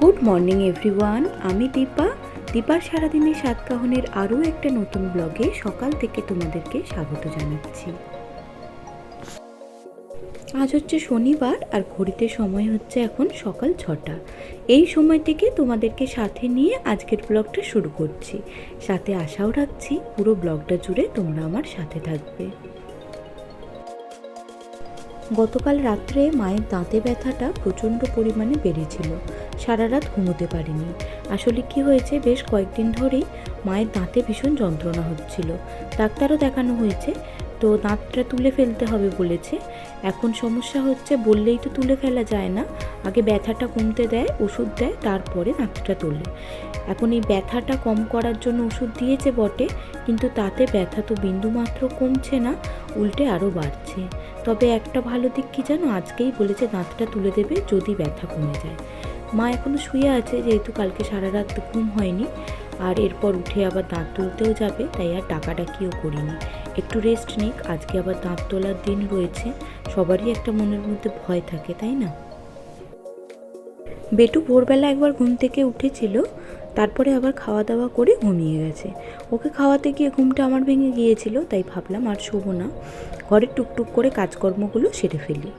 Good morning everyone আমি দীপা। দীপার সারাদিনের সাতকাহনের আরও একটা নতুন ব্লগে সকাল থেকে তোমাদেরকে স্বাগত জানাচ্ছি। আজ হচ্ছে শনিবার আর ঘড়িতে সময় হচ্ছে এখন সকাল ছটা। এই সময় থেকে তোমাদেরকে সাথে নিয়ে আজকের ব্লগটা শুরু করছি। সাথে আশাও রাখছি পুরো ব্লগটা জুড়ে তোমরা আমার সাথে থাকবে। গতকাল রাত্রে মায়ের দাঁতে ব্যথাটা প্রচণ্ড পরিমাণে বেড়েছিল। সারা রাত ঘুমোতে পারিনি। আসলে কি হয়েছে, বেশ কয়েকদিন ধরেই মায়ের দাঁতে ভীষণ যন্ত্রণা হচ্ছিল। ডাক্তারও দেখানো হয়েছে, তো দাঁতটা তুলে ফেলতে হবে বলেছে। এখন সমস্যা হচ্ছে, বললেই তো তুলে ফেলা যায় না। আগে ব্যথাটা কমতে দেয়, ওষুধ দেয়, তারপরে দাঁতটা তোলে। এখন এই ব্যথাটা কম করার জন্য ওষুধ দিয়েছে বটে, কিন্তু তাতে ব্যথা তো বিন্দুমাত্র কমছে না, উল্টে আরও বাড়ছে। তবে একটা ভালো দিক কি জানো? আজকেই বলেছে দাঁতটা তুলে দেবে যদি ব্যথা কমে যায়। মা এখনও শুয়ে আছে, যেহেতু কালকে সারা রাত ঘুম হয়নি। আর এরপর উঠে আবার দাঁত তুলতেও যাবে, তাই আর ডাকাডাকিও করিনি। একটু রেস্ট নিক, আজকে আবার দাঁত তোলার দিন রয়েছে। সবারই একটা মনের মধ্যে ভয় থাকে, তাই না? বেটু ভোরবেলা একবার ঘুম থেকে উঠেছিল। তারপরে আবার খাওয়া দাওয়া করে ঘুমিয়ে গেছে। ওকে খাওয়াতে গিয়ে ঘুমটা আমার ভেঙে গিয়েছিল, তাই ভাবলাম আর শোবো না। ঘরের টুকটুক করে কাজকর্মগুলো সেরে ফেলি।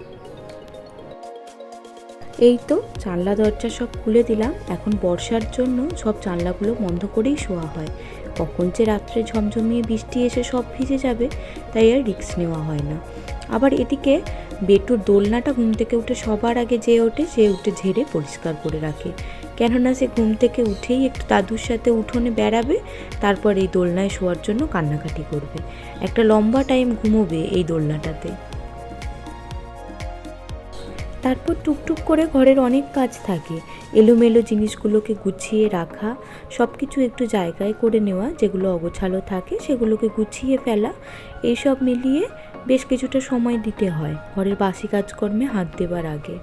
এই তো জানলা, দরজা সব খুলে দিলাম। এখন বর্ষার জন্য সব জানলাগুলো বন্ধ করেই শোয়া হয়। কখন যে রাত্রে ঝমঝমিয়ে বৃষ্টি এসে সব ভিজে যাবে, তাই আর রিক্স নেওয়া হয় না। আবার এদিকে বেটুর দোলনাটা ঘুম থেকে উঠে সবার আগে যে ওঠে, সে উঠে ঝেড়ে পরিষ্কার করে রাখে। কেননা সে ঘুম থেকে উঠেই একটু দাদুর সাথে উঠোনে বেড়াবে, তারপর এই দোলনায় শোয়ার জন্য কান্নাকাটি করবে। একটা লম্বা টাইম ঘুমোবে এই দোলনাটাতে। তারপর টুকটুক করে ঘরের অনেক কাজ থাকে। এলোমেলো জিনিসগুলোকে গুছিয়ে রাখা সব কিছু একটু জায়গায় করে নেওয়া, যেগুলো অগোছালো থাকে সেগুলোকে গুছিয়ে ফেলা, এইসব মিলিয়ে বেশ কিছুটা সময় দিতে হয়। ঘরের বাসি কাজকর্মে হাত দেবার আগে।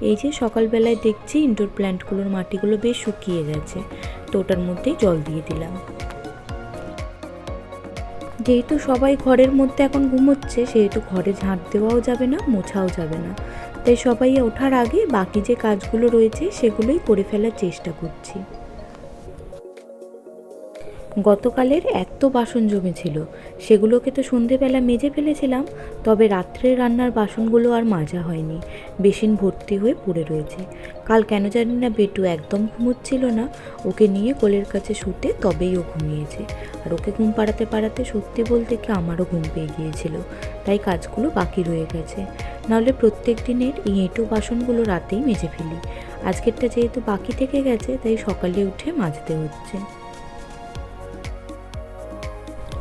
এই যে সকালবেলায় দেখছি ইনডোর প্ল্যান্টগুলোর মাটিগুলো বেশ শুকিয়ে গেছে, তো ওটার মধ্যেই জল দিয়ে দিলাম। যেহেতু সবাই ঘরের মধ্যে এখন ঘুমোচ্ছে, সেহেতু ঘরে ঝাঁট দেওয়াও যাবে না, মোছাও যাবে না। তাই সবাই ওঠার আগে বাকি যে কাজগুলো রয়েছে, সেগুলোই করে ফেলার চেষ্টা করছি। গতকালের এত বাসন জমেছিল। সেগুলোকে তো সন্ধেবেলা মেজে ফেলেছিলাম, তবে রাত্রের রান্নার বাসনগুলো আর মাজা হয়নি। বেসিন ভর্তি হয়ে পড়ে রয়েছে। কাল কেন জানি না বেটু একদম ঘুমোচ্ছিল না। ওকে নিয়ে কোলের কাছে শুতে তবেই ও ঘুমিয়েছে। আর ওকে ঘুম পাড়াতে পাড়াতে সত্যি বলতে কি আমারও ঘুম পেয়ে গিয়েছিল। তাই কাজগুলো বাকি রয়ে গেছে। নাহলে প্রত্যেক দিনের এই এঁটো বাসনগুলো রাতেই মেজে ফেলি। আজকেরটা যেহেতু বাকি থেকে গেছে, তাই সকালে উঠে মাজতে হচ্ছে।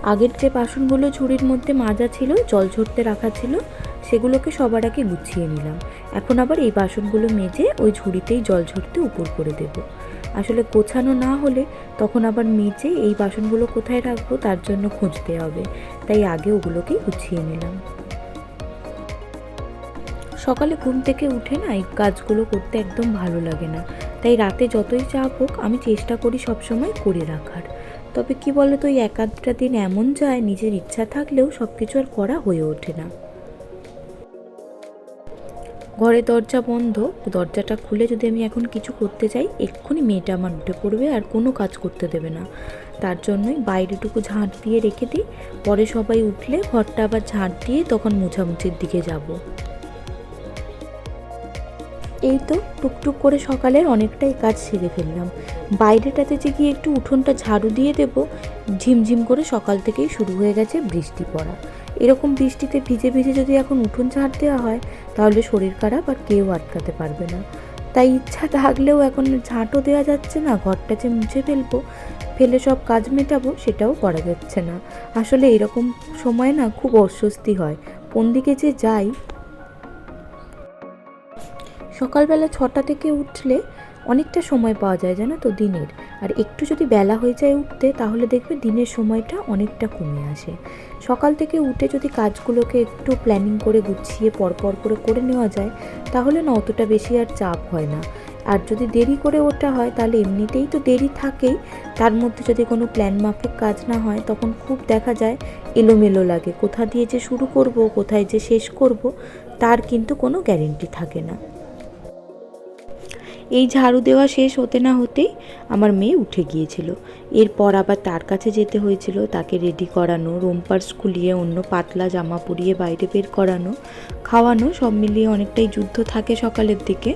আগের যে বাসনগুলো ঝুড়ির মধ্যে মাজা ছিল, জল ঝরতে রাখা ছিল, সেগুলোকে সবার আগে গুছিয়ে নিলাম। এখন আবার এই বাসনগুলো মেজে ওই ঝুড়িতেই জল ঝরতে উপর করে দেব। আসলে গোছানো না হলে তখন আবার মেজে এই বাসনগুলো কোথায় রাখব তার জন্য খুঁজতে হবে। তাই আগে ওগুলোকেই গুছিয়ে নিলাম। সকালে ঘুম থেকে উঠে না এই কাজগুলো করতে একদম ভালো লাগে না। তাই রাতে যতই চাপ হোক আমি চেষ্টা করি সবসময় করে রাখার। তবে কি বলো তো এই এক আধটা দিন এমন যায়, নিজের ইচ্ছা থাকলেও সব কিছু আর করা হয়ে ওঠে না। ঘরে দরজা বন্ধ দরজাটা খুলে যদি আমি এখন কিছু করতে চাই এক্ষুনি মেয়েটা আমার উঠে পড়বে আর কোনো কাজ করতে দেবে না। তার জন্যই বাইরেটুকু ঝাঁট দিয়ে রেখে দিই, পরে সবাই উঠলে ঘরটা আবার ঝাঁট দিয়ে তখন মোছামুছির দিকে যাব। এই তো টুকটুক করে সকালের অনেকটাই কাজ সেরে ফেললাম। বাইরেটাতে যে গিয়ে একটু উঠোনটা ঝাড়ু দিয়ে দেব, ঝিমঝিম করে সকাল থেকেই শুরু হয়ে গেছে বৃষ্টি পড়া। এরকম বৃষ্টিতে ভিজে ভিজে যদি এখন উঠোন ঝাড় দেওয়া হয়, তাহলে শরীর খারাপ আর কেউ আটকাতে পারবে না। তাই ইচ্ছা থাকলেও এখন ঝাঁটও দেওয়া যাচ্ছে না, ঘরটা যে মুছে ফেলব, ফেলে সব কাজ মেটাবো সেটাও করা যাচ্ছে না। আসলে এরকম সময় না খুব অস্বস্তি হয়। কোন দিকে যে যাই সকালবেলা ছটা থেকে উঠলে অনেকটা সময় পাওয়া যায়, জানো তো, দিনের। আর একটু যদি বেলা হয়ে যায় উঠতে, তাহলে দেখবে দিনের সময়টা অনেকটা কমে আসে। সকাল থেকে উঠে যদি কাজগুলোকে একটু প্ল্যানিং করে গুছিয়ে পরপর করে করে নেওয়া যায়, তাহলে না অতটা বেশি আর চাপ হয় না। আর যদি দেরি করে ওঠা হয়, তাহলে এমনিতেই তো দেরি থাকেই। তার মধ্যে যদি কোনো প্ল্যান মাফিক কাজ না হয়, তখন খুব দেখা যায় এলোমেলো লাগে। কোথা দিয়ে যে শুরু করব, কোথায় যে শেষ করব, তার কিন্তু কোনো গ্যারেন্টি থাকে না। এই ঝাড়ু দেওয়া শেষ হতে না হতেই আমার মেয়ে উঠে গিয়েছিল। এরপর আবার তার কাছে যেতে হয়েছিল, তাকে রেডি করানো রোমপার্স খুলিয়ে, অন্য পাতলা জামা পরিয়ে বাইরে বের করানো, খাওয়ানো, সব মিলিয়ে অনেকটাই যুদ্ধ থাকে সকালের দিকে।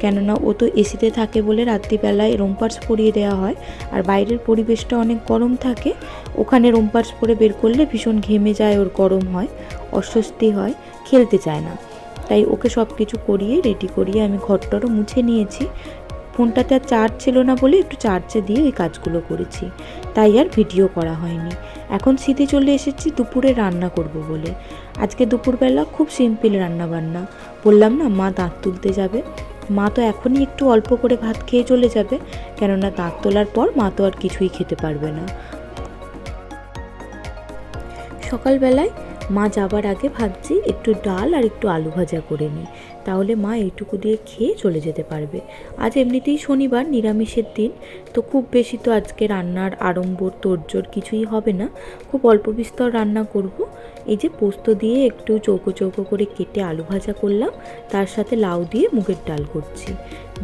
কেননা ও তো এসিতে থাকে বলে রাত্রিবেলায় রোমপার্স পরিয়ে দেওয়া হয়, আর বাইরের পরিবেশটা অনেক গরম থাকে। ওখানে রোমপার্স পরে বের করলে ভীষণ ঘেমে যায়, ওর গরম হয়, অস্বস্তি হয়, খেলতে চায় না। তাই ওকে সব কিছু করিয়ে রেডি করিয়ে আমি ঘরটরও মুছে নিয়েছি। ফোনটাতে আর চার্জ ছিল না বলে একটু চার্জে দিয়ে ওই কাজগুলো করেছি। তাই আর ভিডিও করা হয়নি। এখন শীতে চলে এসেছি, দুপুরে রান্না করব বলে। আজকে দুপুরবেলা খুব সিম্পল রান্না বান্না বললাম না, মা দাঁত তুলতে যাবে। মা তো এখনই একটু অল্প করে ভাত খেয়ে চলে যাবে। কেননা দাঁত তোলার পর মা তো আর কিছুই খেতে পারবে না। সকালবেলায় মা যাবার আগে ভাবছি একটু ডাল আর একটু আলু ভাজা করে নিই। তাহলে মা এইটুকু দিয়ে খেয়ে চলে যেতে পারবে। আজ এমনিতেই শনিবার, নিরামিষের দিন। তো খুব বেশি তো আজকে রান্নার আড়ম্বর, তোড়জোড় কিছুই হবে না। খুব অল্প বিস্তর রান্না করব। এই যে পোস্ত দিয়ে একটু চৌকো চৌকো করে কেটে আলু ভাজা করলাম। তার সাথে লাউ দিয়ে মুগের ডাল করছি।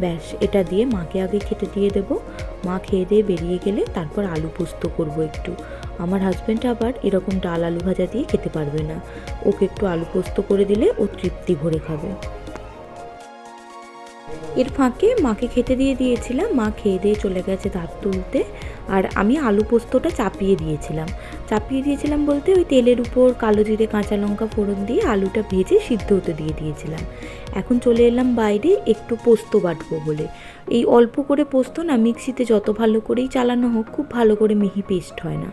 ব্যাস, এটা দিয়ে মাকে আগে খেতে দিয়ে দেবো। মা খেয়ে দিয়ে বেরিয়ে গেলে তারপর আলু পোস্ত করব একটু। আমার হাজব্যান্ড আবার এরকম ডাল আলু ভাজা দিয়ে খেতে পারবে না। ওকে একটু আলু পোস্ত করে দিলে ও তৃপ্তি ভরে খাবে। এর ফাঁকে মাকে খেতে দিয়ে দিয়েছিলাম। মা খেয়ে দিয়ে চলে গেছে দাঁত তুলতে। আর আমি আলু পোস্তটা চাপিয়ে দিয়েছিলাম। চাপিয়ে দিয়েছিলাম বলতে ওই তেলের উপর কালো জিরে, কাঁচা লঙ্কা ফোড়ন দিয়ে আলুটা ভেজে সিদ্ধ হতে দিয়ে দিয়েছিলাম। এখন চলে এলাম বাইরে একটু পোস্ত বাটবো বলে। এই অল্প করে পোস্ত না মিক্সিতে যত ভালো করেই চালানো হোক, খুব ভালো করে মিহি পেস্ট হয় না।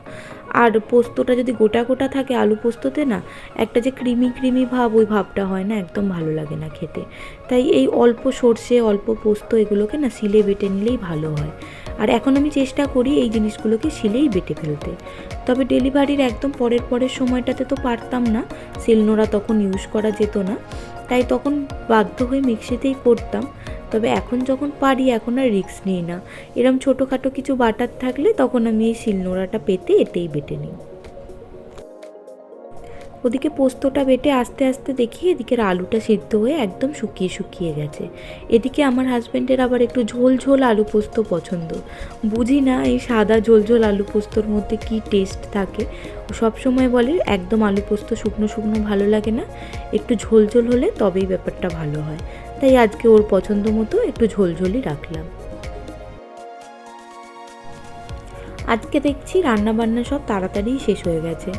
আর পোস্তটা যদি গোটা গোটা থাকে আলু পোস্ততে না, একটা যে ক্রিমি ক্রিমি ভাব, ওই ভাবটা হয় না, একদম ভালো লাগে না খেতে। তাই এই অল্প সর্ষে, অল্প পোস্ত এগুলোকে না শিলে বেটে নিলেই ভালো হয়। আর এখন আমি চেষ্টা করি এই জিনিসগুলোকে শিলেই বেটে ফেলতে। তবে ডেলিভারির একদম পরের পরের সময়টাতে তো পারতাম না, শিলনোড়া তখন ইউজ করা যেত না। তাই তখন বাধ্য হয়ে মিক্সিতেই করতাম। তবে এখন যখন পারি, এখন আর রিস্ক নিই না। এরম ছোটোখাটো কিছু বাটার থাকলে তখন আমি এই শিলনোড়াটা পেতে এতেই বেটে নিই। ওদিকে পোস্তটা বেটে আস্তে আস্তে দেখি এদিকের আলুটা সিদ্ধ হয়ে একদম শুকিয়ে শুকিয়ে গেছে। এদিকে আমার হাজব্যান্ডের আবার একটু ঝোল ঝোল আলু পোস্ত পছন্দ। বুঝি না এই সাদা ঝোল ঝোল আলু পোস্তর মধ্যে কি টেস্ট থাকে। ও সব সময় বলে, একদম আলু পোস্ত শুকনো শুকনো ভালো লাগে না। একটু ঝোল ঝোল হলে তবেই ব্যাপারটা ভালো হয়। তাই আজকে ওর পছন্দ মতো একটু ঝোলঝোলি রাখলাম। আজকে দেখছি রান্না বান্না সব তাড়াতাড়ি শেষ হয়ে গেছে।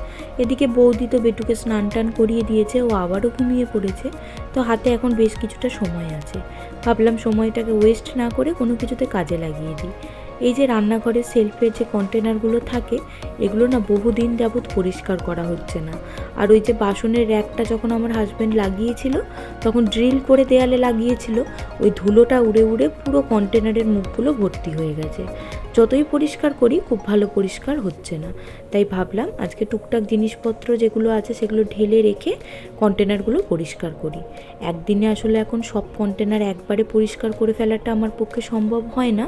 এদিকে বৌদি তো বেটুকে স্নান টান করিয়ে দিয়েছে, ও আবারও ঘুমিয়ে পড়েছে। তো হাতে এখন বেশ কিছুটা সময় আছে। ভাবলাম সময়টাকে ওয়েস্ট না করে কোনো কিছুতে কাজে লাগিয়ে দিই। এই যে রান্নাঘরের সেলফের যে কন্টেনারগুলো থাকে, এগুলো না বহুদিন যাবৎ পরিষ্কার করা হচ্ছে না। আর ওই যে বাসনের র্যাকটা যখন আমার হাজব্যান্ড লাগিয়েছিল, তখন ড্রিল করে দেয়ালে লাগিয়েছিল, ওই ধুলোটা উড়ে উড়ে পুরো কন্টেনারের মুখগুলো ভর্তি হয়ে গেছে। যতই পরিষ্কার করি, খুব ভালো পরিষ্কার হচ্ছে না। তাই ভাবলাম আজকে টুকটাক জিনিসপত্র যেগুলো আছে, সেগুলো ঢেলে রেখে কন্টেনারগুলো পরিষ্কার করি। একদিনে আসলে এখন সব কন্টেনার একবারে পরিষ্কার করে ফেলাটা আমার পক্ষে সম্ভব হয় না।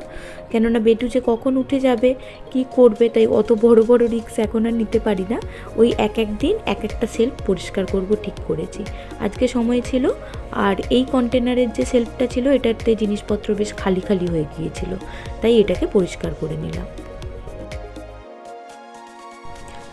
কেননা বেটু যে কখন উঠে যাবে, কি করবে, তাই অত বড় বড় রিক্স এখন আর নিতে পারি না। ওই এক এক দিন এক একটা সেলফ পরিষ্কার করব ঠিক করেছি। আজকে সময় ছিল আর এই কন্টেনারের যে সেলফটা ছিল, এটাতে জিনিসপত্র বেশ খালি খালি হয়ে গিয়েছিল। তাই এটাকে পরিষ্কার করে নিলাম।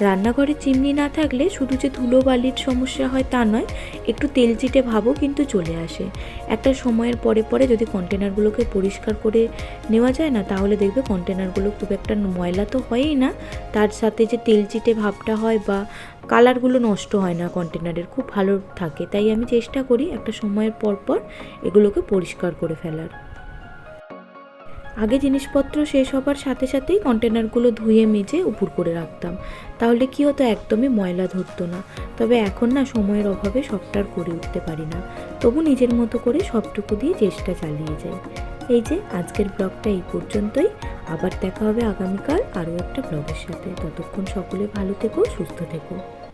রান্নাঘরে চিমনি না থাকলে শুধু যে ধুলো বালির সমস্যা হয় তা নয়, একটু তেল চিটে ভাবও কিন্তু চলে আসে। একটা সময়ের পরে পরে যদি কন্টেনারগুলোকে পরিষ্কার করে নেওয়া যায় না, তাহলে দেখবে কন্টেনারগুলো খুব একটা ময়লা তো হয়ই না। তার সাথে যে তেল চিটে ভাবটা হয় বা কালারগুলো নষ্ট হয় না কন্টেনারের, খুব ভালো থাকে। তাই আমি চেষ্টা করি একটা সময়ের পর পর এগুলোকে পরিষ্কার করে ফেলার। আগে জিনিসপত্র শেষ হবার সাথে সাথেই কন্টেনারগুলো ধুয়ে মেজে উপর করে রাখতাম। তাহলে কি হতো, একদমই ময়লা ধরতো না। তবে এখন না সময়ের অভাবে সবটার করে উঠতে পারি না। তবু নিজের মতো করে সবটুকু দিয়ে চেষ্টা চালিয়ে যাই। এই যে, আজকের ব্লগটা এই পর্যন্তই। আবার দেখা হবে আগামীকাল আরও একটা ব্লগের সাথে। ততক্ষণ সকলে ভালো থেকো, সুস্থ থেকো।